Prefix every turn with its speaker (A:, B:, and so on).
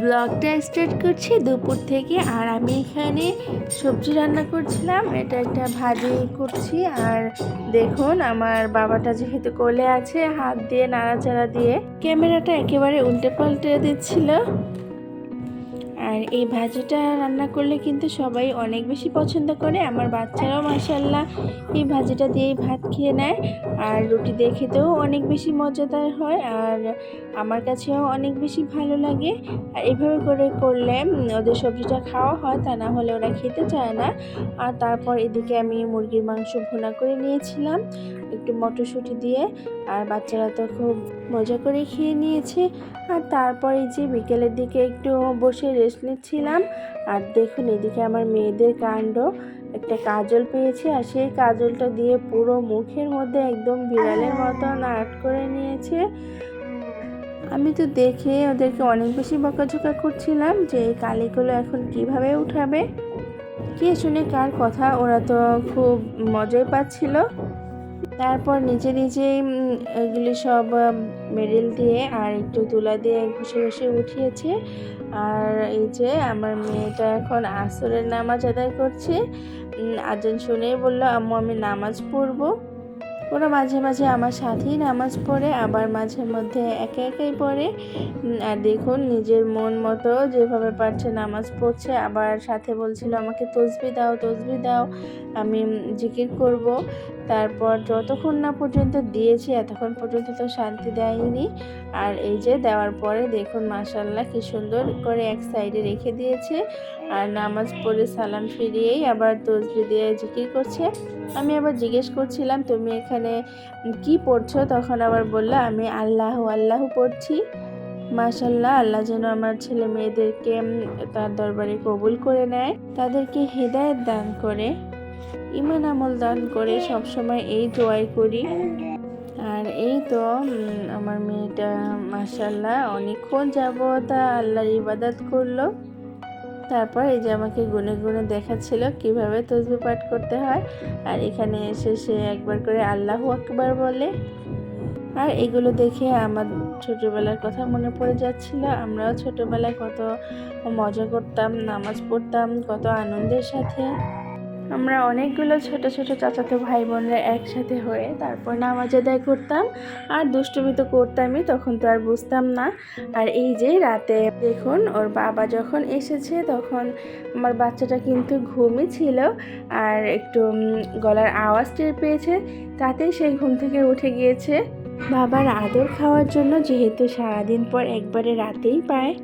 A: ব্লগটা স্টার্ট করছি দুপুর থেকে আর আমি এখানে সবজি রান্না করছিলাম। এটা একটা ভাজি করছি আর দেখুন আমার বাবাটা যেহেতু কোলে আছে, হাত দিয়ে নাড়াচাড়া দিয়ে ক্যামেরাটা একেবারে উল্টে পাল্টে দিচ্ছিল। আর এই ভাজিটা রান্না করলে কিন্তু সবাই অনেক বেশি পছন্দ করে। আমার বাচ্চারাও মাসাল্লাহ এই ভাজিটা দিয়েই ভাত খেয়ে নেয় আর রুটি দিয়ে খেতেও অনেক বেশি মজাদার হয় আর আমার কাছেও অনেক বেশি ভালো লাগে। আর এভাবে করে করলে ওদের সবজিটা খাওয়া হয়, তা না হলে ওরা খেতে চায় না। আর তারপর এদিকে আমি মুরগির মাংস ভুনা করে নিয়েছিলাম। একটু মটরশুঁটি দিয়ে আর বাচ্চারা তো খুব মজা করে খেয়ে নিয়েছে। আর তারপর যে বিকেলের দিকে একটু বসে রেস্ট নিচ্ছিলাম। আর দেখুন, এদিকে আমার মেয়েদের কাণ্ড। একটা কাজল পেয়েছে আর সেই কাজলটা দিয়ে পুরো মুখের মধ্যে একদম বিড়ালের মতন আর্ট করে নিয়েছে। আমি তো দেখে ওদেরকে অনেক বেশি বকাঝকা করছিলাম যে এই কালিগুলো এখন কীভাবে উঠাবে। কে শুনে কার কথা, ওরা তো খুব মজাই পাচ্ছিল। তারপর নিজে নিজেই এগুলি সব মেডেল দিয়ে আর একটু তুলা দিয়ে ঘষে ঘষে উঠিয়েছে। আর এই যে আমার মেয়েটা এখন আসরের নামাজ আদায় করছে। আজান শুনেই বলল, আম্মু, আমি নামাজ পড়ব। ওরা মাঝে মাঝে আমার সাথেই নামাজ পড়ে, আবার মাঝে মধ্যে একে একাই পড়ে। আর দেখুন নিজের মন মতো যেভাবে পারছে নামাজ পড়ছে, আবার সাথে বলছিল আমাকে তসবি দাও তসবি দাও, আমি জিকির করব। তারপর যতক্ষণ না পর্যন্ত দিয়েছি, এতক্ষণ পর্যন্ত তো শান্তি দেয়নি। আর এই যে দেওয়ার পরে দেখুন মাসাল্লাহ কি সুন্দর করে এক সাইডে রেখে দিয়েছে। আর নামাজ পড়ে সালাম ফিরিয়েই আবার তসবি দিয়ে জিকির করছে। আমি আবার জিজ্ঞেস করছিলাম, তুমি এখানে কি পড়ছো? তখন আবার বলল, আমি আল্লাহ আল্লাহ পড়ছি। মাশাল্লাহ আল্লাহ যেন আমার ছেলে মেয়েদেরকে তার দরবারে কবুল করে নেয়, তাদেরকে হেদায়েত দান করে ইমান আমল দান করে, সবসময় এই দোয়াই করি। আর এই তো আমার মেয়েটা মাশাল্লাহ অনেকক্ষণ যাব তা আল্লাহর ইবাদত করল। তারপর এই যে আমাকে গুনে গুনে দেখাচ্ছিল কীভাবে তসবি পাঠ করতে হয়। আর এখানে এসে সে একবার করে আল্লাহ আকবার বলে। আর এগুলো দেখে আমার ছোটোবেলার কথা মনে পড়ে যাচ্ছিল। আমরাও ছোটোবেলায় কত মজা করতাম, নামাজ পড়তাম, কত আনন্দের সাথে। আমরা অনেকগুলো ছোট ছোট চাচাতো ভাই বোনরা একসাথে হয়ে তারপর নামাজ আদায় করতাম। আর দুষ্টুমি তো করতামই, তখন তো আর বুঝতাম না। আর এই যে রাতে দেখুন, ওর বাবা যখন এসেছে, তখন আমার বাচ্চাটা কিন্তু ঘুমই ছিল আর একটু গলার আওয়াজ টের পেয়েছে। তাতেই সেই ঘুম থেকে উঠে গিয়েছে। বাবার আদর খাওয়ার জন্য যেহেতু সারাদিন পর একবারে রাতেই পায়।